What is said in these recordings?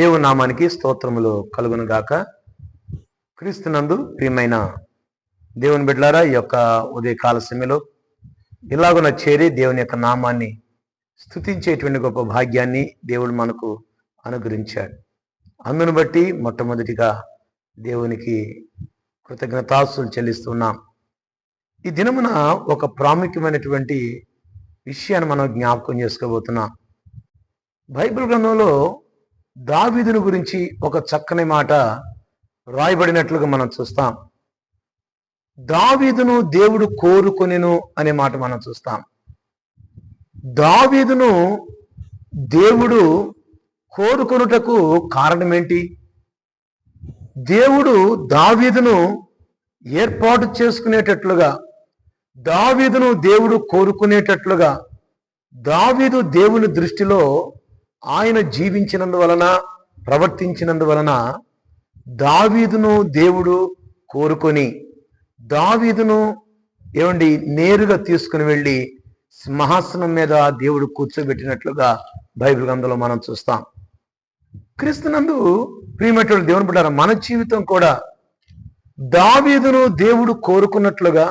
దేవుని నామానికి స్తోత్రములు కలుగును గాక. క్రీస్తునందు ప్రియమైన దేవుని బిడ్డలారా ఈ యొక్క ఉదయకాల సమయంలో ఇలాగున చేరి దేవుని యొక్క నామాన్ని స్తుతించేటువంటి గొప్ప భాగ్యాన్ని దేవుడు మనకు అనుగ్రహించాడు. అందును బట్టి మొట్టమొదటిగా దేవునికి కృతజ్ఞతాస్తులు చెల్లిస్తున్నాం. ఈ దినమున ఒక ప్రాముఖ్యమైనటువంటి విషయాన్ని మనం జ్ఞాపకం చేసుకోబోతున్నాం. బైబిల్ గ్రంథంలో దావిదును గురించి ఒక చక్కని మాట రాయబడినట్లుగా మనం చూస్తాం. దావీదును దేవుడు కోరుకొనెను అనే మాట మనం చూస్తాం. దావీదును దేవుడు కోరుకొనుటకు కారణం ఏంటి దేవుడు దావీదును ఏర్పాటు చేసుకునేటట్లుగా దావీదును దేవుడు కోరుకునేటట్లుగా దావీదు దేవుని దృష్టిలో ఆయన జీవించినందువలన ప్రవర్తించినందువలన దావీదును దేవుడు కోరుకొని దావీదును ఏమండి నేరుగా తీసుకుని వెళ్ళి సింహాసనం మీద దేవుడు కూర్చోబెట్టినట్లుగా బైబిల్ గ్రంథంలో మనం చూస్తాం. క్రీస్తునందు ప్రియమటువంటి దేవుని పడ్డారు మన జీవితం కూడా దావీదును దేవుడు కోరుకున్నట్లుగా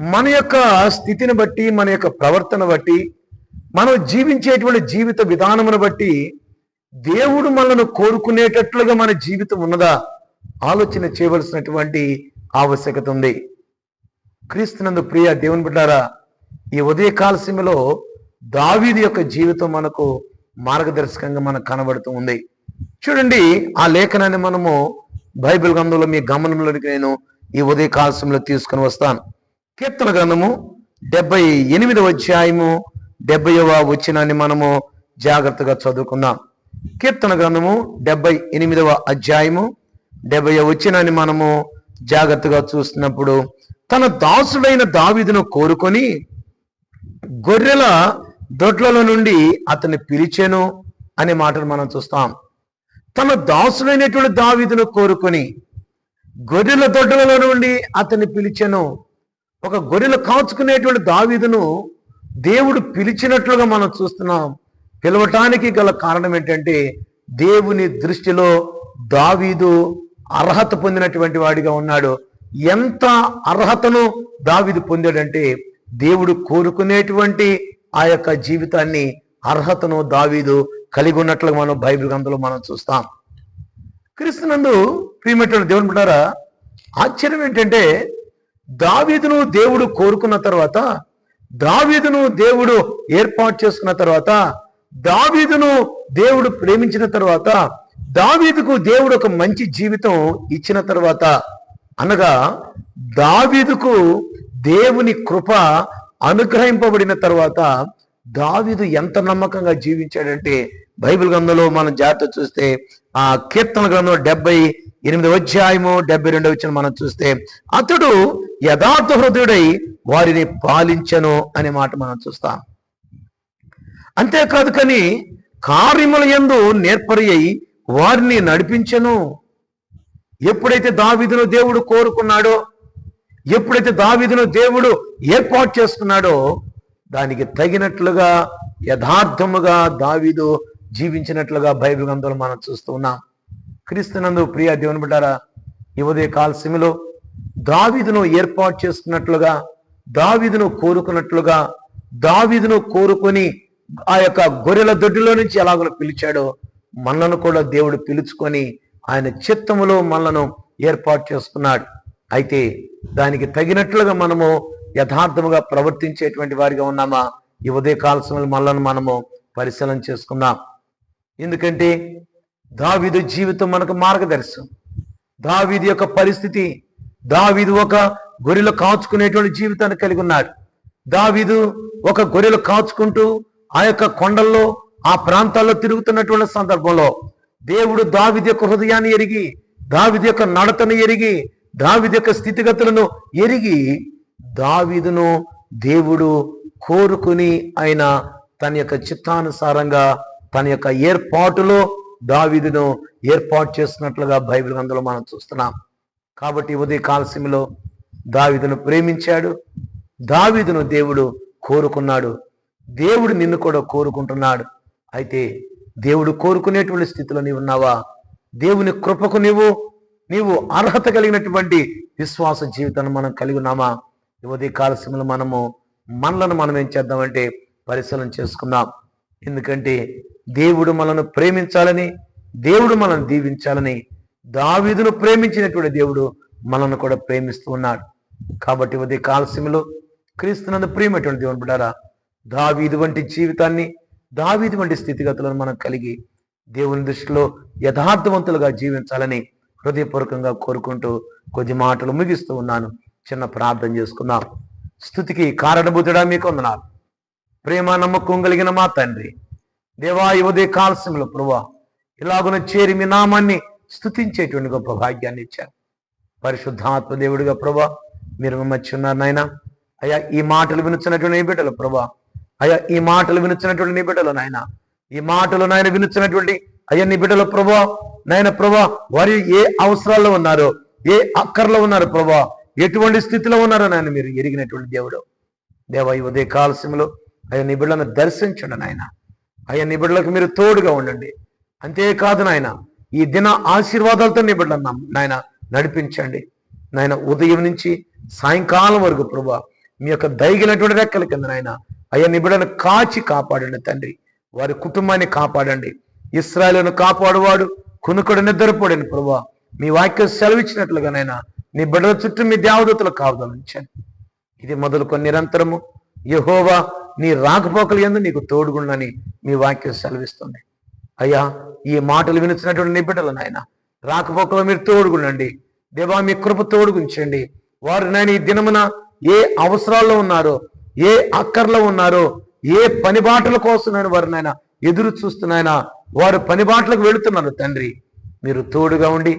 మన యొక్క స్థితిని బట్టి మన యొక్క ప్రవర్తన బట్టి మనం జీవించేటువంటి జీవిత విధానమును బట్టి దేవుడు మనను కోరుకునేటట్లుగా మన జీవితం ఉన్నదా ఆలోచన చేయవలసినటువంటి ఆవశ్యకత ఉంది. క్రీస్తునందు ప్రియ దేవుని బిడ్డారా ఈ ఉదయకాల సీమలో దావీది యొక్క జీవితం మనకు మార్గదర్శకంగా మనకు కనబడుతూ ఉంది. చూడండి ఆ లేఖనాన్ని మనము బైబిల్ గ్రంథంలో మీ గమనంలోనికి నేను ఈ ఉదయ కాలశంలో తీసుకుని వస్తాను. కీర్తన గ్రంథము డెబ్బై ఎనిమిదవ అధ్యాయము డెబ్బైవ వచ్చినాన్ని మనము జాగ్రత్తగా చదువుకుందాం. కీర్తన గ్రంథము డెబ్బై ఎనిమిదవ అధ్యాయము. డెబ్బై వచ్చినాన్ని మనము జాగ్రత్తగా చూస్తున్నప్పుడు తన దాసుడైన దావీదును కోరుకొని గొర్రెల దొడ్లలో నుండి అతన్ని పిలిచెను అనే మాటను మనం చూస్తాం. తన దాసుడైనటువంటి దావీదును కోరుకొని గొర్రెల దొడ్డలలో నుండి అతన్ని పిలిచెను. ఒక గొర్రెలు కాచుకునేటువంటి దావీదును దేవుడు పిలిచినట్లుగా మనం చూస్తున్నాం. పిలవటానికి గల కారణం ఏంటంటే దేవుని దృష్టిలో దావీదు అర్హత పొందినటువంటి వాడిగా ఉన్నాడు. ఎంత అర్హతను దావీదు పొందాడంటే దేవుడు కోరుకునేటువంటి ఆ యొక్క జీవితాన్ని అర్హతను దావీదు కలిగి ఉన్నట్లుగా మనం బైబిల్ గ్రంథంలో మనం చూస్తాం. క్రీస్తునందు ప్రియమైనటువంటి దేవుని బిడ్డారా ఆశ్చర్యం ఏంటంటే దావీదును దేవుడు కోరుకున్న తర్వాత దావీదును దేవుడు ఏర్పాటు చేసుకున్న తర్వాత దావీదును దేవుడు ప్రేమించిన తర్వాత దావీదుకు దేవుడు ఒక మంచి జీవితం ఇచ్చిన తర్వాత అనగా దావీదుకు దేవుని కృప అనుగ్రహింపబడిన తర్వాత దావీదు ఎంత నమ్మకంగా జీవించాడంటే బైబిల్ గ్రంథంలో మనం జాగ్రత్త చూస్తే ఆ కీర్తన గ్రంథం డెబ్బై ఎనిమిదవ అధ్యాయము డెబ్బై రెండవ వచ్చిన మనం చూస్తే అతడు యథార్థ హృదయుడై వారిని పాలించను అనే మాట మనం చూస్తాం. అంతేకాదు కానీ కార్యముల యందు నేర్పరి అయి వారిని నడిపించను. ఎప్పుడైతే దావీదును దేవుడు కోరుకున్నాడో ఎప్పుడైతే దావీదును దేవుడు ఏర్పాటు చేసుకున్నాడో దానికి తగినట్లుగా యథార్థముగా దావిదు జీవించినట్లుగా బైబిల్ గ్రంథంలో మనం చూస్తూ ఉన్నాం. క్రీస్తునందు ప్రియ దేవుని బిడ్డారా ఈ ఉదయ కాలసీమలో దావీదును ఏర్పాటు చేసుకున్నట్లుగా దావీదును కోరుకున్నట్లుగా దావీదును కోరుకొని ఆ యొక్క గొర్రెల దొడ్డిలో నుంచి ఎలాగో పిలిచాడో మనలను కూడా దేవుడు పిలుచుకొని ఆయన చిత్తములో మనలను ఏర్పాటు చేసుకున్నాడు. అయితే దానికి తగినట్లుగా మనము యథార్థముగా ప్రవర్తించేటువంటి వారిగా ఉన్నామా? ఈ ఉదయ కాలసంలో మనలను మనము పరిశీలన చేసుకుందాం. ఎందుకంటే దావీదు జీవితం మనకు మార్గదర్శనం. దావీదు యొక్క పరిస్థితి దావీదు ఒక గొర్రెలు కాచుకునేటువంటి జీవితాన్ని కలిగి ఉన్నాడు. దావీదు ఒక గొర్రెలు కాచుకుంటూ ఆ యొక్క కొండల్లో ఆ ప్రాంతాల్లో తిరుగుతున్నటువంటి సందర్భంలో దేవుడు దావిది యొక్క హృదయాన్ని ఎరిగి దావిది యొక్క నడతను ఎరిగి దావిది యొక్క స్థితిగతులను ఎరిగి దావీదును దేవుడు కోరుకుని ఆయన తన యొక్క చిత్తానుసారంగా తన యొక్క ఏర్పాటులో దావీదును ఏర్పాటు చేస్తున్నట్లుగా బైబిల్ గ్రంథంలో మనం చూస్తున్నాం. కాబట్టి ఉదయ కాలసీమలో దావీదును ప్రేమించాడు. దావీదును దేవుడు కోరుకున్నాడు. దేవుడు నిన్ను కూడా కోరుకుంటున్నాడు. అయితే దేవుడు కోరుకునేటువంటి స్థితిలో నీవు ఉన్నావా? దేవుని కృపకు నీవు నీవు అర్హత కలిగినటువంటి విశ్వాస జీవితాన్ని మనం కలిగి ఉన్నామా? ఈ ఉదయ మనము మనలను మనం ఏం చేద్దామంటే పరిశీలన చేసుకుందాం. ఎందుకంటే దేవుడు మనను ప్రేమించాలని దేవుడు మనల్ని దీవించాలని దావీదును ప్రేమించినటువంటి దేవుడు మనల్ని కూడా ప్రేమిస్తూ ఉన్నాడు. కాబట్టి ఉదయ కాల క్రీస్తునందు ప్రియమైనటువంటి దేవుని బిడ్డారా దావీదు వంటి జీవితాన్ని దావీదు వంటి స్థితిగతులను మనం కలిగి దేవుని దృష్టిలో యథార్థవంతులుగా జీవించాలని హృదయపూర్వకంగా కోరుకుంటూ కొద్ది మాటలు ముగిస్తూ ఉన్నాను. చిన్న ప్రార్థన చేసుకుందాం. స్థుతికి కారణభూతుడా మీకు వందనాలు ప్రేమ నమ్మకం కలిగిన మా తండ్రి. దేవా ఉదయ కాలస్యంలో ప్రభా ఇలాగున చేరి మీ నామాన్ని స్థుతించేటువంటి గొప్ప భాగ్యాన్ని ఇచ్చారు. పరిశుద్ధాత్మ దేవుడిగా ప్రభా మీరు మమ్మచ్చి ఉన్నారు నాయన? అయ్యా ఈ మాటలు వినుచున్నటువంటి నీ బిడ్డలు ప్రభా. అయ్యా ఈ మాటలు వినుచున్నటువంటి నీ బిడ్డలు నాయన. ఈ మాటలు నాయన వినుచున్నటువంటి అయ్యా నీ బిడ్డలు ప్రభా. నాయన ప్రభా వారి ఏ అవసరాల్లో ఉన్నారు? ఏ అక్కర్లో ఉన్నారు ప్రభా? ఎటువంటి స్థితిలో ఉన్నారో నాయన మీరు ఎరిగినటువంటి దేవుడు? దేవ ఈ ఉదయ కాలస్యంలో అయ్యా నీ బిడ్డలను దర్శించండి నాయన. అయ్యా నీ బిడ్డలకు మీరు తోడుగా ఉండండి. అంతేకాదు నాయన ఈ దిన ఆశీర్వాదాలతో నీ బిడ్డలను నాయన నడిపించండి. నాయన ఉదయం నుంచి సాయంకాలం వరకు ప్రభా మీ యొక్క దైగినటువంటి రెక్కల కింద నాయన అయ్యా నీ బిడ్డను కాచి కాపాడండి తండ్రి. వారి కుటుంబాన్ని కాపాడండి. ఇస్రాయలను కాపాడువాడు కునుకుడు నిద్రపోడని ప్రభా మీ వాక్యం సెలవిచ్చినట్లుగా నాయన నీ బిడ్డల చుట్టూ మీ దేవదత్తులు కావదలించండి ఇది మొదలుకొని నిరంతరము యహోవా నీ రాకపోకలు ఎందు నీకు తోడుగుండని మీ వాక్యం సెలవిస్తుంది. అయ్యా ఈ మాటలు వినిచినటువంటి నీ బిడ్డలు నాయన రాకపోకలు మీరు తోడుగుండండి. దేవా మీ కృప తోడుగుంచండి. వారు నాయన ఈ దినమున ఏ అవసరాల్లో ఉన్నారో ఏ అక్కర్లో ఉన్నారో ఏ పని బాటల కోసం నేను వారు నాయన ఎదురు చూస్తున్నాయన వారు పని బాటలకు వెళుతున్నారు తండ్రి. మీరు తోడుగా ఉండి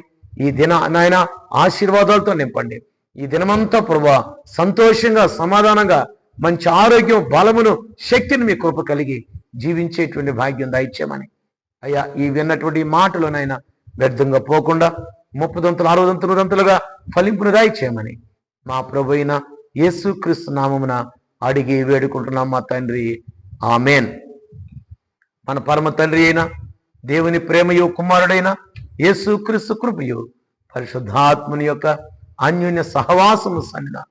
ఈ దిన నాయన ఆశీర్వాదాలతో నింపండి. ఈ దినమంతా ప్రభా సంతోషంగా సమాధానంగా మంచి ఆరోగ్యం బలమును శక్తిని మీ కృప కలిగి జీవించేటువంటి భాగ్యం దయచేయమని. అయ్యా ఈ విన్నటువంటి మాటలు మాటలోనైనా వ్యర్థంగా పోకుండా ముప్పదంతులు అరవదంతులు నూరంతులుగా ఫలింపును చేయమని మా ప్రభు అయిన యేసు క్రీస్తు నామమున అడిగి వేడుకుంటున్నాం మా తండ్రి. ఆమెన్. మన పరమ తండ్రి అయిన దేవుని ప్రేమయు కుమారుడైన యేసుక్రీస్తు కృపయు పరిశుద్ధాత్ముని యొక్క అన్యోన్య సహవాసము సన్న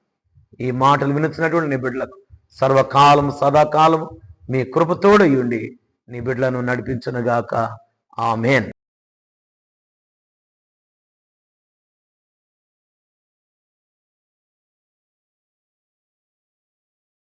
ఈ మాటలు వినిచినటువంటి నీ బిడ్డలకు సర్వకాలము సదాకాలము మీ కృపతోడయుండి నీ బిడ్డలను నడిపించునుగాక. ఆమెన్.